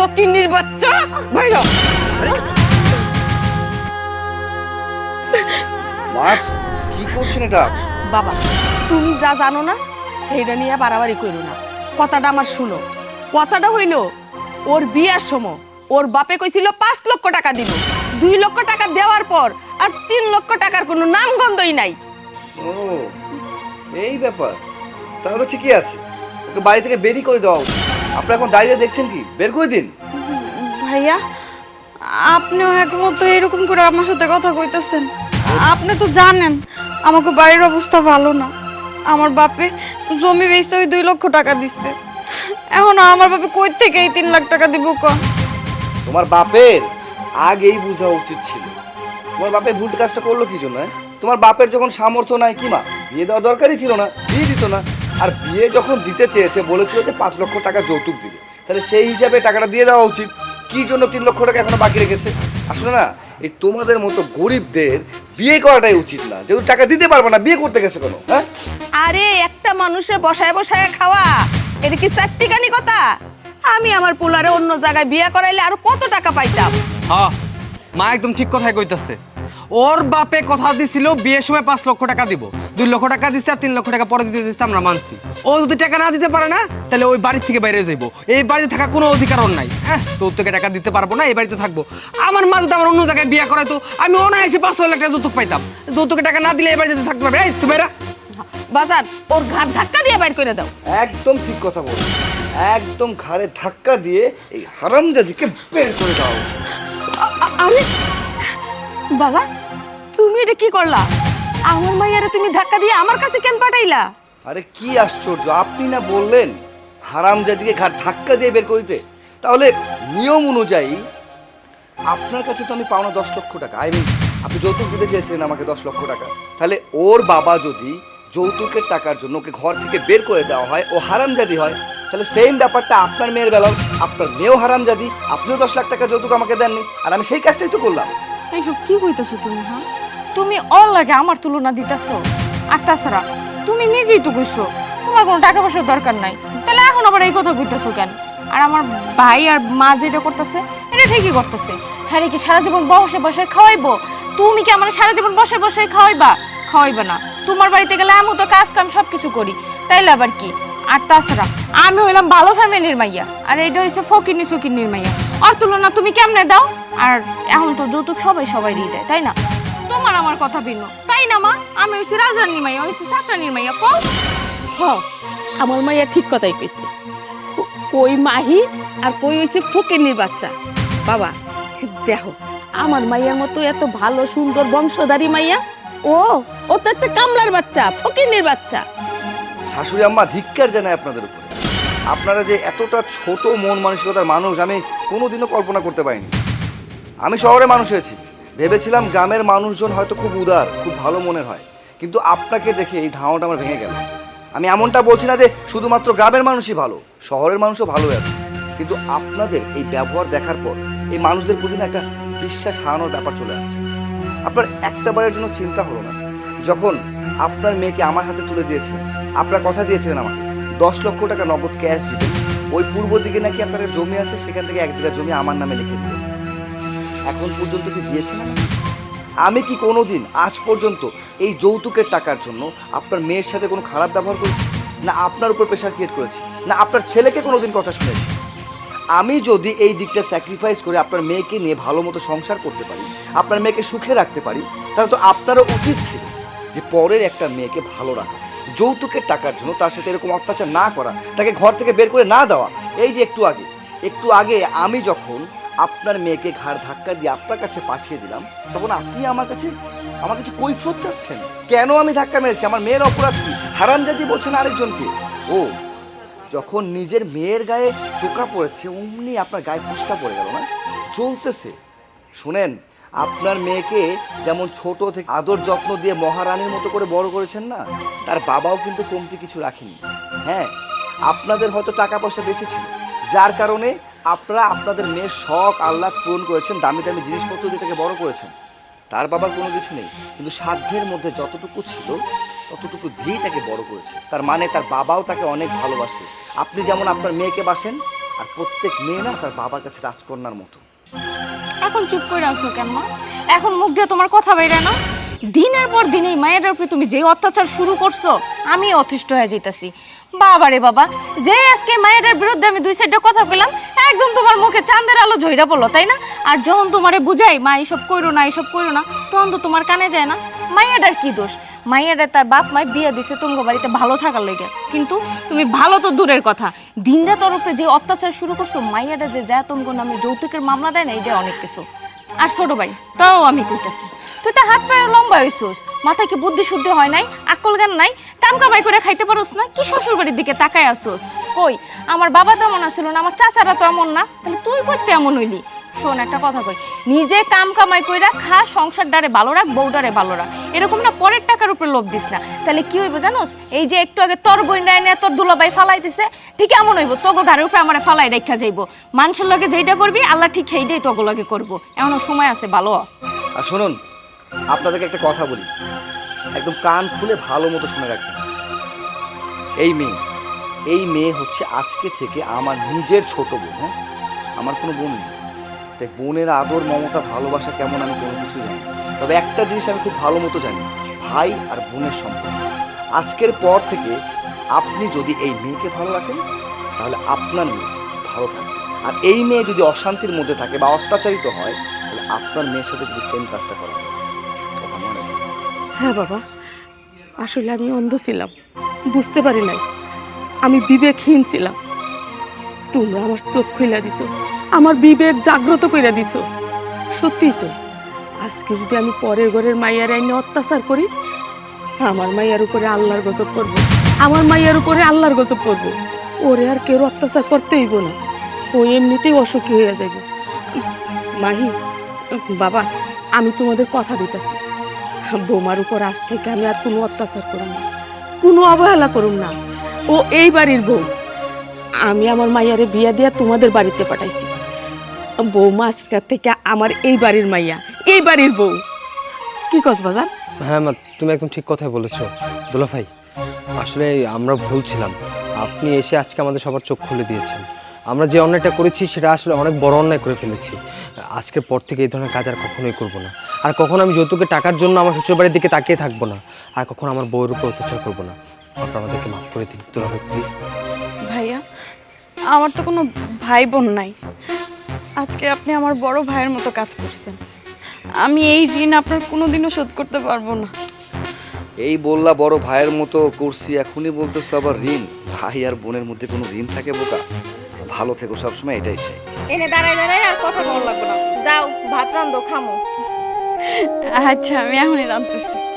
ফকিন্নির বাচ্চা বাইরো মা কি করছেন এটা? বাবা তুমি যা জানো না সেইটা নিয়ে বাড়াবাড়ি করো না। কথাটা আমার শুনো। কথাটা হইল ওর বিয়ার সময় ওর বাপে কইছিল পাঁচ লক্ষ টাকা দিব। দুই লক্ষ টাকা দেওয়ার পর আর তিন লক্ষ টাকার কোনো নাম গন্ধই নাই। ও এই ব্যাপার। তাহলে ঠিকই আছে। ওকে বাড়ি থেকে বেরি করে দেওয়া উচিত। আপনি এখন দাঁড়িয়ে দেখছেন কি? বের করে দিন। ভাইয়া আপনিও একমতো এরকম করে আমার সাথে কথা কইতেছেন। আপনি তো জানেন আমাকে বাড়ির অবস্থা ভালো না। আমার বাপে জমি বেচতে ওই দুই লক্ষ টাকা দিচ্ছে এখন আমার বাপে কই থেকে এই তিন লাখ টাকা দিব ক? তোমার বাপের আগেই বোঝা উচিত ছিল। তোমার বাপের ভুল কাজটা করল কি জন্য হ্যাঁ? তোমার বাপের যখন সামর্থ্য নাই কি মা? বিয়ে দেওয়া দরকারই ছিল না বিয়ে দিত না। আর বিয়ে যখন দিতে চেয়েছে বলেছিল যে পাঁচ লক্ষ টাকা যৌতুক দিবে। তাহলে সেই হিসাবে টাকাটা দিয়ে দেওয়া উচিত। কি জন্য তিন লক্ষ টাকা এখনও বাকি রেখেছে? আসলে না এই তোমাদের মতো গরিবদের বিয়ে করাটাই উচিত না। যেহেতু টাকা দিতে পারবে না বিয়ে করতে গেছে কেন? হ্যাঁ? আরে একটা মানুষে বসায় বসায় খাওয়া এটা কি চারটিকানি কথা? আমি আমার পোলারে অন্য জায়গায় বিয়ে করাইলে আরও কত টাকা পাইতাম? হ্যাঁ মা একদম ঠিক কথাই কইতাছে। ওর বাপে কথা দিছিল বিয়ের সময় পাঁচ লক্ষ টাকা দিব। দুই লক্ষ টাকা দিচ্ছে আর তিন লক্ষ টাকা পরে দিতে দিচ্ছে আমরা মানছি। ও যদি টাকা না দিতে পারে না তাহলে ওই বাড়ি থেকে বাইরে যাইবো। এই বাড়িতে থাকা কোনো অধিকার ওর নাই। হ্যাঁ তোর থেকে টাকা দিতে পারব না এই বাড়িতে থাকব। আমার মা যদি আমার অন্য জায়গায় বিয়ে করাই তো আমি অনায়াসে পাঁচ ছয় লাখ টাকা যৌতুক পাইতাম। যৌতুকে টাকা না দিলে এই বাড়িতে থাকতে পারবে এই তুমি বাজার ওর ঘাট ধাক্কা দিয়ে বাইর করে দাও। একদম ঠিক কথা বলছো। একদম ঘাড়ে ধাক্কা দিয়ে এই হারামজাদিকে বের করে উচিত আমি বাবা তুমি এটা কি করলা? আমার মাইয়ারে তুমি ধাক্কা দিয়ে আমার কাছে কেন পাঠাইলা? আরে কি আশ্চর্য আপনি না বললেন হারাম হারামজাদিকে ঘাট ধাক্কা দিয়ে বের করে দিতে তাহলে নিয়ম অনুযায়ী আপনার কাছে তো আমি পাওনা দশ লক্ষ টাকা। আই মিন আপনি যৌতুক দিতে চেয়েছিলেন আমাকে দশ লক্ষ টাকা। তাহলে ওর বাবা যদি যৌতুকের টাকার জন্য ওকে ঘর থেকে বের করে দেওয়া হয় ও হারামজাদি হয় তাহলে সেম ব্যাপারটা আপনার মেয়ের বেলাও। আপনার মেয়েও হারামজাদি আপনিও দশ লাখ টাকা যৌতুক আমাকে দেননি। আর আমি সেই কাজটাই তো করলাম। এইসব কি কইতাছো তুমি হ্যাঁ? তুমি ওর লাগে আমার তুলনা দিতেছো। আর তাছাড়া, তুমি নিজেই তো কইছো, তোমার কোনো টাকা পয়সার দরকার নাই। তাহলে এখন আবার এই কথা কইতাছো কেন? আর আমার ভাই আর মা যেটা করতেছে, এটা ঠিকই করতেছে। হ্যাঁ কি সারা জীবন বসে বসে খাওয়াইবো। তুমি কি আমার সারা জীবন বসে বসে খাওয়াইবা? খাওয়াইবা না। তোমার বাড়িতে গেলে আমি তো কাজ কাম সব কিছু করি। তাইলে আবার কি? আর তাছাড়া, আমি হইলাম ভালো ফ্যামিলির মাইয়া। আর এটা হইছে ফকিরনি সকিরনির মাইয়া। আর তুলনা তুমি কেমনে দাও? আর এখন তো যৌতুক সবাই সবাই দিয়ে দেয়, তাই না? তোমার আমার কথা ভিন্ন তাই না মা? আমি হইছি রাজার মাইয়া হইছি চাকরানির মাইয়া কও হ আমার মাইয়া ঠিক কথাই কইছে। কই মাহি আর কই হইছে ফকিনির বাচ্চা। বাবা দেখো আমার মাইয়ার মতো এত ভালো সুন্দর বংশধারী মাইয়া? ও ও তো একটা কামলার বাচ্চা ফকিনির বাচ্চা। শাশুড়ি আম্মা ধিক্কার জানায় আপনাদের উপরে। আপনারা যে এতটা ছোট মন মানসিকতার মানুষ আমি কোনোদিনও কল্পনা করতে পারিনি। আমি শহরে মানুষ হয়েছি। ভেবেছিলাম গ্রামের মানুষজন হয়তো খুব উদার, খুব ভালো মনের হয়। কিন্তু আপনাকে দেখে এই ধারণাটা আমার ভেঙে গেল। আমি এমনটা বলছি না যে শুধুমাত্র গ্রামের মানুষই ভালো, শহরের মানুষও ভালো আছে। কিন্তু আপনাদের এই ব্যবহার দেখার পর এই মানুষদের প্রতি না একটা বিশ্বাস হারানোর ব্যাপার চলে আসছে। আপনার একটা বারের জন্য চিন্তা হলো না। যখন আপনার মেয়েকে আমার হাতে তুলে দিয়েছিলেন, আপনার কথা দিয়েছিলেন আমাকে, দশ লক্ষ টাকা নগদ ক্যাশ দিবেন। ওই পূর্ব দিকে নাকি আপনার জমি আছে, সেখান থেকে এক বিঘা জমি আমার নামে লিখে দিবেন। এখন পর্যন্ত কি দিয়েছেন আমাকে? আমি কি কোনোদিন আজ পর্যন্ত এই যৌতুকের টাকার জন্য আপনার মেয়ের সাথে কোনো খারাপ ব্যবহার করেছি? না আপনার উপর প্রেশার ক্রিয়েট করেছি? না আপনার ছেলেকে কোনোদিন কথা শুনেছি? আমি যদি এই দিকটা স্যাক্রিফাইস করে আপনার মেয়েকে নিয়ে ভালো মতো সংসার করতে পারি, আপনার মেয়েকে সুখে রাখতে পারি, তাহলে তো আপনারও উচিত ছিল যে পরের একটা মেয়েকে ভালো রাখা। যৌতুকের টাকার জন্য তার সাথে এরকম অত্যাচার না করা, তাকে ঘর থেকে বের করে না দেওয়া। এই যে একটু আগে একটু আগে আমি যখন আপনার মেয়েকে ঘাড় ধাক্কা দিয়ে আপনার কাছে পাঠিয়ে দিলাম, তখন আপনি আমার কাছে আমার কাছে কৈফত চাচ্ছেন। কেন আমি ধাক্কা মেরেছি? আমার মেয়ের অপরাধ কি? হারান জাতি বলছেন আরেকজনকে। ও, যখন নিজের মেয়ের গায়ে টোকা পড়েছে, অমনি আপনার গায়ে ফুসকা পড়ে গেল না? চলতেছে। শোনেন, আপনার মেয়েকে যেমন ছোট থেকে আদর যত্ন দিয়ে মহারানীর মতো করে বড় করেছেন না, তার বাবাও কিন্তু কমতি কিছু রাখেনি। হ্যাঁ আপনাদের হয়তো টাকা পয়সা বেশি ছিল। যার কারণে আপনারা আপনাদের মেয়ের শখ, আহ্লাদ পূরণ করেছেন, দামি দামি জিনিসপত্র দিয়ে তাকে বড় করেছেন। তার বাবার কোনো কিছু নেই, কিন্তু সাধ্যের মধ্যে যতটুকু ছিল, ততটুকু দিয়েই তাকে বড় করেছে। তার মানে তার বাবাও তাকে অনেক ভালোবাসে। আপনি যেমন আপনার মেয়েকে বাসেন, আর প্রত্যেক মেয়ে না তার বাবার কাছে রাজকন্যার মতো। এখন চুপ করে আসো কেন এখন মুখ দিয়ে তোমার কথা বেরে না। দিনের পর দিন এই মায়ের উপরে তুমি যে অত্যাচার শুরু করছ, আমি অতিষ্ঠ হয়ে যাইতাছি। বাবা রে বাবা, যে আজকে মায়ের বিরুদ্ধে আমি দুই সাইডে কথা কইলাম, একদম তোমার মুখে চাঁদের আলো ঝইরা পড়ল, তাই না? আর যখন তোমারে বুঝাই, মা এইসব কইরো না এইসব কইরো না, তখন তো তোমার কানে যায় না। মাইয়াটার কি দোষ? মাইয়াটা তার বাপ মাই বিয়ে দিছে তোমার বাড়িতে ভালো থাকার লেগে। কিন্তু তুমি ভালো তো দূরের কথা। দিনরা তরফে যে অত্যাচার শুরু করছ মাইয়াটা যে জ্যাতনগ নামে যৌতুকের মামলা দেয় না এই যে অনেক কিছু। আর ছোট ভাই, তাও আমি কইতাছি। তুই তো হাত পায়ে লম্বা হইছোস। মাথায় কি বুদ্ধি শুদ্ধি হয় নাই? আকল জ্ঞান নাই? কাম কামাই করে খাইতে পারোস না? কি শ্বশুর বাড়ির দিকে তাকায় আসোস? কই, আমার বাবা তো এমন আছিল না, আমার চাচারা তো এমন না। তাহলে তুই করতে এমন হইলি? শোন, একটা কথা কই। নিজে কাম কামাই কইরা খা, সংসার ডারে ভালো রাখ বউডারে ভালো রাখ। এরকম না পরের টাকার উপরে লোভ দিস না। তাহলে কি হইব জানোস? এই যে একটু আগে তোর বই নাই না তোর দুলাবাই ফালাই দিছে ঠিক এমন হইব, তোগো ঘরের উপরে আমার ফালাই রেখা যাইব। মানুষের লগে যেইটা করবি, আল্লাহ ঠিক সেইটাই তোগো লগে করব। এমন সময় আছে, ভালো আর শুনুন আপনাদেরকে একটা কথা বলি। একদম কান খুলে ভালো মতো শুনে রাখবেন। এই মেয়ে এই মেয়ে হচ্ছে আজকে থেকে আমার নিজের ছোট বোন হ্যাঁ? আমার কোনো বোন নেই। তাই বোনের আদর, মমতা, ভালোবাসা কেমন আমি কোনো কিছু জানি তবে একটা জিনিস আমি খুব ভালো মতো জানি, ভাই আর বোনের সম্পর্ক। আজকের পর থেকে আপনি যদি এই মেয়েকে ভালো রাখেন, তাহলে আপনার মেয়ে ভালো থাকবে। আর এই মেয়ে যদি অশান্তির মধ্যে থাকে বা অত্যাচারিত হয়, তাহলে আপনার মেয়ের সাথে যদি সেম কাজটা করা হয়। হ্যাঁ বাবা, আসলে আমি অন্ধ ছিলাম, বুঝতে পারি নাই। আমি বিবেকহীন ছিলাম। তোমরা আমার চোখ খুলে দিছো, আমার বিবেক জাগ্রত করে দিছো। সত্যিই তো, আজকে যদি আমি পরের ঘরের মাইয়ার আইনে অত্যাচার করি, আমার মাইয়ার উপরে আল্লাহর গজব করব, আমার মাইয়ার উপরে আল্লাহর গজব করব। ওরে আর কেউ অত্যাচার করতে হইব না, ও এমনিতেই অসুখী হয়ে যাবে মাহি, বাবা, আমি তোমাদের কথা দিতেছি। বৌমার উপর আজ থেকে আমি আর কোনো অত্যাচার করুম না, কোনো অবহেলা করুম না। ও এই বাড়ির বউ। আমি আমার মাইয়ারে বিয়া দিয়া তোমাদের বাড়িতে পাঠাইছি। বৌমা আজকের থেকে আমার এই বাড়ির মাইয়া, এই বাড়ির বউ। কি কস বাজার হ্যাঁ মা, তুমি একদম ঠিক কথাই বলেছ। দুলা ভাই, আসলে আমরা ভুল ছিলাম। আপনি এসে আজকে আমাদের সবার চোখ খুলে দিয়েছেন। আমরা যে অন্যায়টা করেছি, সেটা আসলে অনেক বড় অন্যায় করে ফেলেছি। আজকের পর থেকে এই ধরনের কাজ আর কখনোই করব না। আর কখনো আমি যৌতুকের টাকার জন্য আমার শ্বশুর বাড়ির দিকে তাকিয়ে থাকব না। আর কখনো আমার বউয়ের উপর অত্যাচার করব না। আপনারা আমাদেরকে মাফ করে দিন। ভাই প্লিজ ভাইয়া আমার তো কোনো ভাই বোন নাই। আজকে আপনি আমার বড় ভাইয়ের মতো কাজ করছেন। আমি এই ঋণ আপনার কোনোদিনও শোধ করতে পারব না। এই বললা বড় ভাইয়ের মতো করছি এখনই বলতেছো আবার ঋণ? ভাই আর বোনের মধ্যে কোনো ঋণ থাকে বোকা? ভালো থেকো সবসময় এটাই চাই। এনে দাঁড়াই দাঁড়াই আর কথা বল লাগবে না। যাও ভাত রান্ধো খামো। আচ্ছা আমি এখনই রাঁধতেছি।